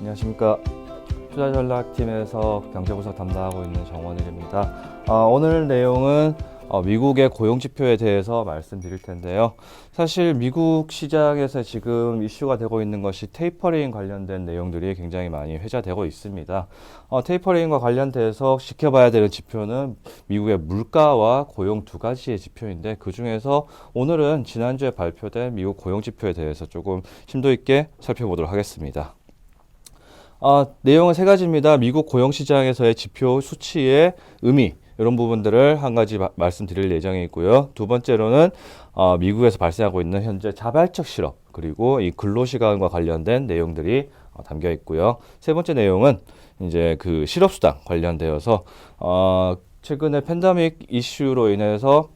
안녕하십니까. 투자전략팀에서 경제분석 담당하고 있는 정원일입니다. 아, 오늘 내용은 어, 미국의 고용지표에 대해서 말씀드릴 텐데요. 사실 미국 시장에서 지금 이슈가 되고 있는 것이 테이퍼링 관련된 내용들이 굉장히 많이 회자되고 있습니다. 어, 테이퍼링과 관련돼서 지켜봐야 되는 지표는 미국의 물가와 고용 두 가지의 지표인데 그 중에서 오늘은 지난주에 발표된 미국 고용지표에 대해서 조금 심도 있게 살펴보도록 하겠습니다. 아, 내용은 세 가지입니다. 미국 고용시장에서의 지표 수치의 의미, 이런 부분들을 한 가지 마- 말씀드릴 예정이 있고요. 두 번째로는 어, 미국에서 발생하고 있는 현재 자발적 실업, 그리고 이 근로시간과 관련된 내용들이 어, 담겨 있고요. 세 번째 내용은 이제 그 실업수당 관련되어서 어, 최근에 팬데믹 이슈로 인해서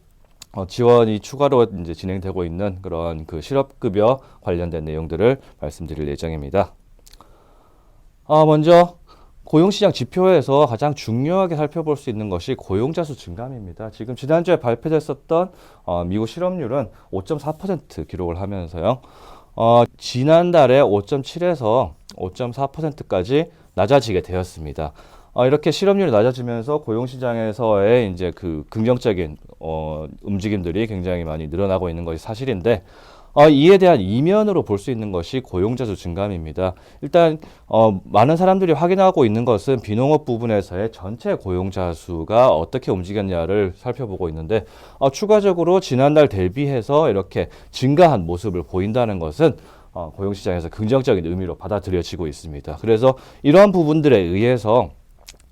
어, 지원이 추가로 이제 진행되고 있는 그런 그 실업급여 관련된 내용들을 말씀드릴 예정입니다. 아, 먼저 고용시장 지표에서 가장 중요하게 살펴볼 수 있는 것이 고용자 수 증감입니다. 지금 지난주에 발표됐었던 어, 미국 실업률은 5.4% 기록을 하면서요. 어, 지난달에 5.7에서 5.4%까지 낮아지게 되었습니다. 어, 이렇게 실업률이 낮아지면서 고용시장에서의 이제 그 긍정적인 어, 움직임들이 굉장히 많이 늘어나고 있는 것이 사실인데 어, 이에 대한 이면으로 볼 수 있는 것이 고용자 수 증감입니다. 일단 어, 많은 사람들이 확인하고 있는 것은 비농업 부분에서의 전체 고용자 수가 어떻게 움직였냐를 살펴보고 있는데 어, 추가적으로 지난달 대비해서 이렇게 증가한 모습을 보인다는 것은 어, 고용시장에서 긍정적인 의미로 받아들여지고 있습니다. 그래서 이러한 부분들에 의해서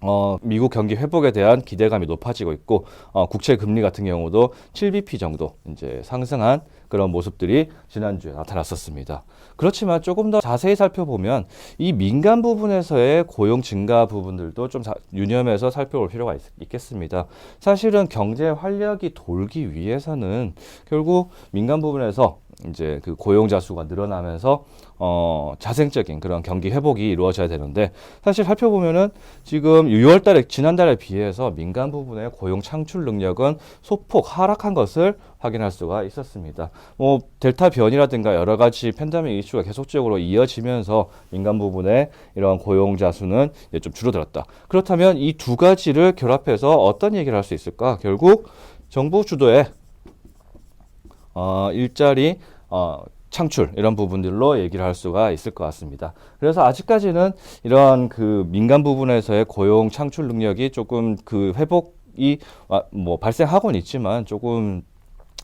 어, 미국 경기 회복에 대한 기대감이 높아지고 있고 어, 국채 금리 같은 경우도 7bp 정도 이제 상승한 그런 모습들이 지난주에 나타났었습니다. 그렇지만 조금 더 자세히 살펴보면 이 민간 부분에서의 고용 증가 부분들도 좀 자- 유념해서 살펴볼 필요가 있, 겠습니다 사실은 경제 활력이 돌기 위해서는 결국 민간 부분에서 이제 그 고용자 수가 늘어나면서 어, 자생적인 그런 경기 회복이 이루어져야 되는데 사실 살펴보면은 지금 6월 달에 지난달에 비해서 민간 부분의 고용 창출 능력은 소폭 하락한 것을 확인할 수가 있었습니다. 뭐 델타 변이라든가 여러 가지 팬데믹 이슈가 계속적으로 이어지면서 민간 부분의 이러한 고용자 수는 이제 좀 줄어들었다. 그렇다면 이 두 가지를 결합해서 어떤 얘기를 할 수 있을까? 결국 정부 주도의 어, 일자리 어, 창출 이런 부분들로 얘기를 할 수가 있을 것 같습니다. 그래서 아직까지는 이러한 그 민간 부분에서의 고용 창출 능력이 조금 그 회복이 아, 뭐 발생하고는 있지만 조금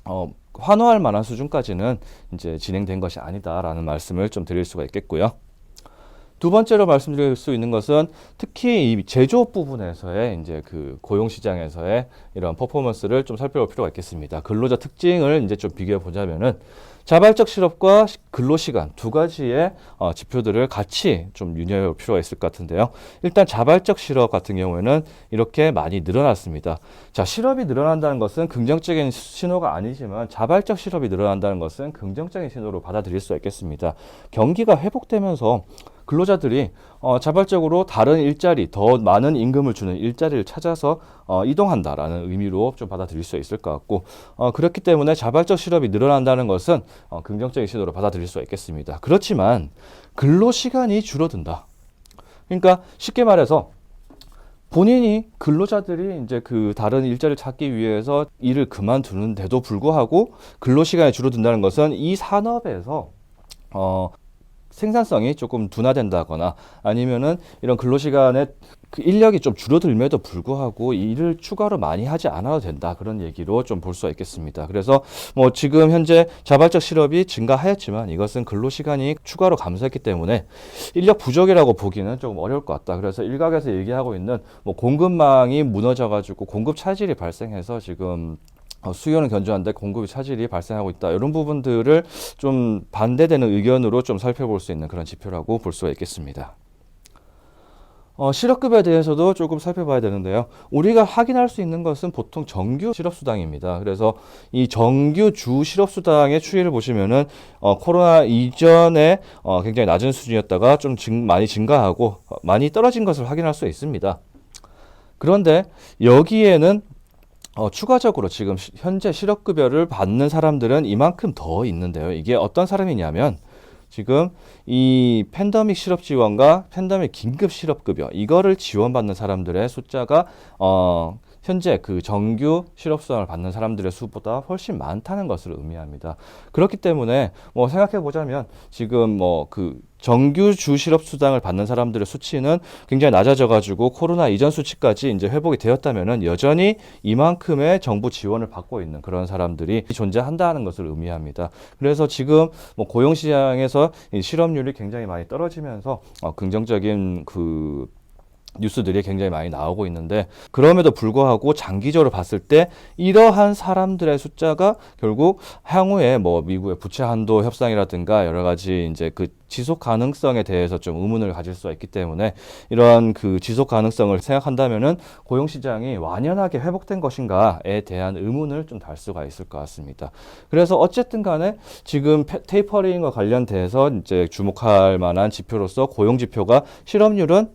어, 환호할 만한 수준까지는 이제 진행된 것이 아니다라는 말씀을 좀 드릴 수가 있겠고요. 두 번째로 말씀드릴 수 있는 것은 특히 이 제조업 부분에서의 이제 그 고용 시장에서의 이런 퍼포먼스를 좀 살펴볼 필요가 있겠습니다. 근로자 특징을 이제 좀 비교해 보자면은 자발적 실업과 시- 근로 시간 두 가지의 어, 지표들을 같이 좀 유념해 볼 필요가 있을 것 같은데요. 일단 자발적 실업 같은 경우에는 이렇게 많이 늘어났습니다. 자, 실업이 늘어난다는 것은 긍정적인 신호가 아니지만 자발적 실업이 늘어난다는 것은 긍정적인 신호로 받아들일 수가 있겠습니다. 경기가 회복되면서 근로자들이 어, 자발적으로 다른 일자리, 더 많은 임금을 주는 일자리를 찾아서 어, 이동한다라는 의미로 좀 받아들일 수 있을 것 같고 어, 그렇기 때문에 자발적 실업이 늘어난다는 것은 어, 긍정적인 신호로 받아들일 수가 있겠습니다. 그렇지만 근로 시간이 줄어든다. 그러니까 쉽게 말해서 본인이 근로자들이 이제 그 다른 일자리를 찾기 위해서 일을 그만두는데도 불구하고 근로 시간이 줄어든다는 것은 이 산업에서 어 생산성이 조금 둔화된다거나 아니면은 이런 근로시간에 그 인력이 좀 줄어들m에도 불구하고 일을 추가로 많이 하지 않아도 된다 그런 얘기로 좀 볼 수가 있겠습니다. 그래서 뭐 지금 현재 자발적 실업이 증가하였지만 이것은 근로 시간이 추가로 감소했기 때문에 인력 부족이라고 보기는 조금 어려울 것 같다. 그래서 일각에서 얘기하고 있는 뭐 공급망이 무너져가지고 공급 차질이 발생해서 지금 어, 수요는 견조한데 공급이 차질이 발생하고 있다. 이런 부분들을 좀 반대되는 의견으로 좀 살펴볼 수 있는 그런 지표라고 볼 수가 있겠습니다. 어, 실업급여에 대해서도 조금 살펴봐야 되는데요. 우리가 확인할 수 있는 것은 보통 정규 실업수당입니다. 그래서 이 정규 주 실업수당의 추이를 보시면은 어, 코로나 이전에 어, 굉장히 낮은 수준이었다가 좀 증, 많이 증가하고 어, 많이 떨어진 것을 확인할 수 있습니다. 그런데 여기에는 어, 추가적으로 지금 시- 현재 실업급여를 받는 사람들은 이만큼 더 있는데요. 이게 어떤 사람이냐면 지금 이 팬데믹 실업 지원과 팬데믹 긴급 실업 급여 이거를 지원받는 사람들의 숫자가 어 현재 그 정규 실업 수당을 받는 사람들의 수보다 훨씬 많다는 것을 의미합니다. 그렇기 때문에 뭐 생각해 보자면 지금 뭐 그 정규 주 실업 수당을 받는 사람들의 수치는 굉장히 낮아져 가지고 코로나 이전 수치까지 이제 회복이 되었다면은 여전히 이만큼의 정부 지원을 받고 있는 그런 사람들이 존재한다는 것을 의미합니다. 그래서 지금 뭐 고용 시장에서 이 실업률이 굉장히 많이 떨어지면서 어 긍정적인 그 뉴스들이 굉장히 많이 나오고 있는데 그럼에도 불구하고 장기적으로 봤을 때 이러한 사람들의 숫자가 결국 향후에 뭐 미국의 부채 한도 협상이라든가 여러 가지 이제 그 지속 가능성에 대해서 좀 의문을 가질 수가 있기 때문에 이러한 그 지속 가능성을 생각한다면은 고용 시장이 완연하게 회복된 것인가에 대한 의문을 좀 달 수가 있을 것 같습니다. 그래서 어쨌든 간에 지금 페- 테이퍼링과 관련돼서 이제 주목할 만한 지표로서 고용 지표가 실업률은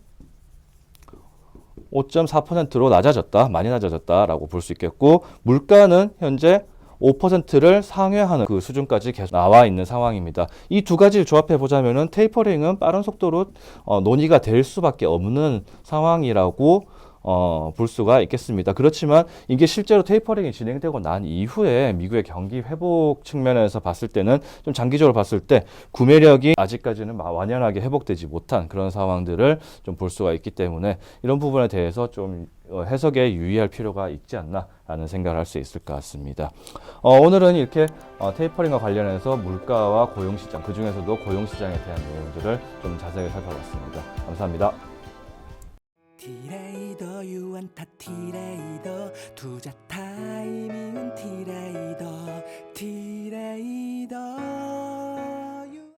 5.4%로 낮아졌다, 많이 낮아졌다라고 볼 수 있겠고, 물가는 현재 5%를 상회하는 그 수준까지 계속 나와 있는 상황입니다. 이 두 가지를 조합해 보자면은 테이퍼링은 빠른 속도로 어, 논의가 될 수밖에 없는 상황이라고 어, 볼 수가 있겠습니다. 그렇지만 이게 실제로 테이퍼링이 진행되고 난 이후에 미국의 경기 회복 측면에서 봤을 때는 좀 장기적으로 봤을 때 구매력이 아직까지는 마- 완연하게 회복되지 못한 그런 상황들을 좀 볼 수가 있기 때문에 이런 부분에 대해서 좀 어, 해석에 유의할 필요가 있지 않나라는 생각을 할 수 있을 것 같습니다. 어, 오늘은 이렇게 어, 테이퍼링과 관련해서 물가와 고용시장, 그 중에서도 고용시장에 대한 내용들을 좀 자세히 살펴봤습니다. 감사합니다. 티레이더 유안타 티레이더 투자 타이밍은 티레이더 티레이더